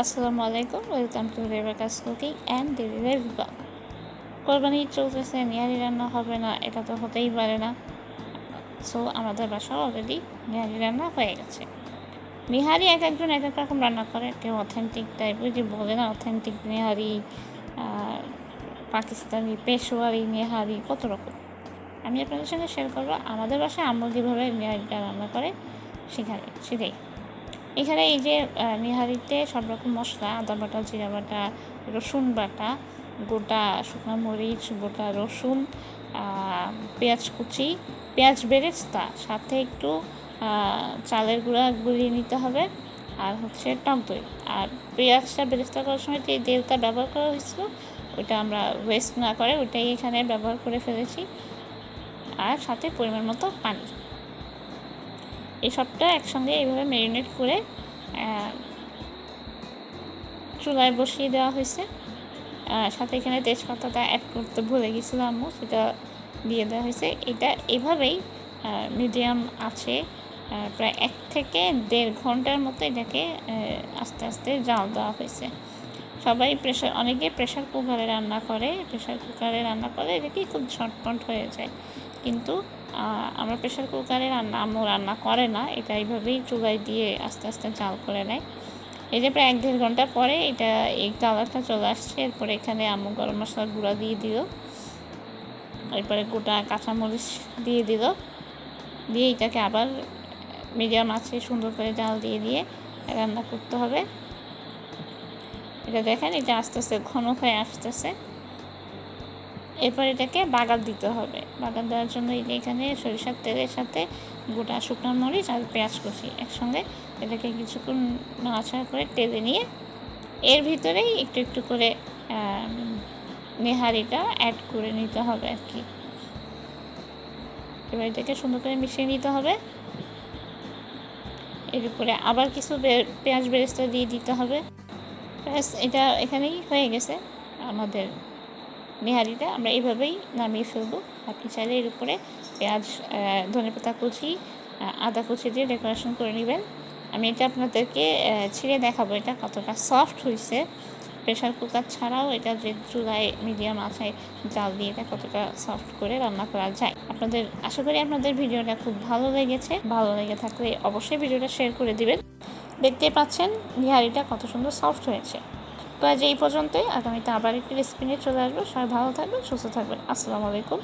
আসসালামু আলাইকুম, welcome to Rebecca's cooking and daily life blog. কোরবানি চলতেছে নিহারি রান্না হবে না, এটা তো হতেই পারে না। সো আমাদের বাসা অলরেডি নিহারি রান্না হয়ে গেছে। নিহারি এক একজন এক এক রকম রান্না করে, কেউ অথেন্টিক টাইপ ওই যে বলে না অথেন্টিক নিহারি পাকিস্তানি পেশোয়ারি নিহারি, কত রকম। আমি আপনাদের সঙ্গে শেয়ার করব, আমাদের বাসায় আম্মু যেভাবে নিহারিটা রান্না করে, সেখানে, সেটাই। এখানে এই যে নিহারিতে সব রকম মশলা, আদা বাটা, জিরা বাটা, রসুন বাটা, গোটা শুকনো মরিচ, গোটা রসুন পেঁয়াজ কুচি, পেঁয়াজ বেরেস্তা, সাথে একটু চালের গুঁড়া গুলিয়ে নিতে হবে, আর হচ্ছে টক দই। আর পেঁয়াজটা বেরেস্তা করার সময় যে তেলটা ব্যবহার করা হয়েছিল, ওইটা আমরা ওয়েস্ট না করে, ওইটাই এখানে ব্যবহার করে ফেলেছি। আর সাথে পরিমাণ মতো পানি। এই সবটা একসঙ্গে এইভাবে ম্যারিনেট করে চুলায় বসিয়ে দেওয়া হয়েছে। সাথে এখানে তেজপাতাটা অ্যাড করতে ভুলে গেছিলাম সেটা দিয়ে দেওয়া হয়েছে। এটা এভাবেই মিডিয়াম আছে প্রায় এক থেকে দেড় ঘণ্টার মতো এটাকে আস্তে আস্তে জাল দেওয়া হয়েছে। সবাই প্রেশার অনেকে প্রেশার কুকারে রান্না করে প্রেশার কুকারে রান্না করে এটা কি খুব ঝটপট হয়ে যায়। কিন্তু আমরা প্রেশার কুকারে রান্না, আম্মু রান্না করে না, এটা এইভাবেই চুলায় দিয়ে আস্তে আস্তে জাল করে নেয়। এই যে প্রায় এক দেড় ঘণ্টা পরে এটা এই কালারটা চলে আসছে, এরপরে এখানে আম্মু গরম মশলার গুঁড়া দিয়ে দিল। এরপরে গোটা কাঁচামরিচ দিয়ে দিল। দিয়ে এটাকে আবার মিডিয়াম আছে, সুন্দর করে জাল দিয়ে দিয়ে রান্না করতে হবে। এটা দেখেন এটা আস্তে আস্তে ঘন হয়ে আসতেছে। এরপর এটাকে বাগার দিতে হবে। বাগার দেওয়ার জন্য এখানে সরিষার তেলের সাথে গোটা শুকনো মরিচ আর পেঁয়াজ কুচি একসঙ্গে এটাকে কিছুক্ষণ নাড়াচাড়া করে তেলে নিয়ে এর ভিতরেই একটু একটু করে নেহারিটা অ্যাড করে নিতে হবে আর কি। এবার এটাকে সুন্দর করে মিশিয়ে নিতে হবে। এর উপরে আবার কিছু পেঁয়াজ বেরেস্তা দিয়ে দিতে হবে। ব্যাস, এটা এখানেই হয়ে গেছে আমাদের নেহারিটা আমরা এইভাবেই নামিয়ে ফেলব। আপনি চাইলে এর উপরে পেঁয়াজ ধনেপাতা কুচি আদা কুচি দিয়ে ডেকোরেশন করে নেবেন। আমি এটা আপনাদেরকে ছিঁড়ে দেখাবো এটা কতটা সফট হয়েছে প্রেশার কুকার ছাড়াও এটা যে চুলায় মিডিয়াম আঁচায় জাল দিয়ে এটা কতটা সফট করে রান্না করা যায়। আপনাদের, আশা করি আপনাদের ভিডিওটা খুব ভালো লেগেছে। ভালো লেগে থাকলে অবশ্যই ভিডিওটা শেয়ার করে দিবেন। দেখতে পাচ্ছেন নিহারিটা কত সুন্দর সফট হয়েছে। তো আজ এই পর্যন্তই। আগামীতে আবার একটি রেসিপি নিয়ে চলে আসব। সবাই ভালো থাকবেন, সুস্থ থাকবেন। আসসালামু আলাইকুম।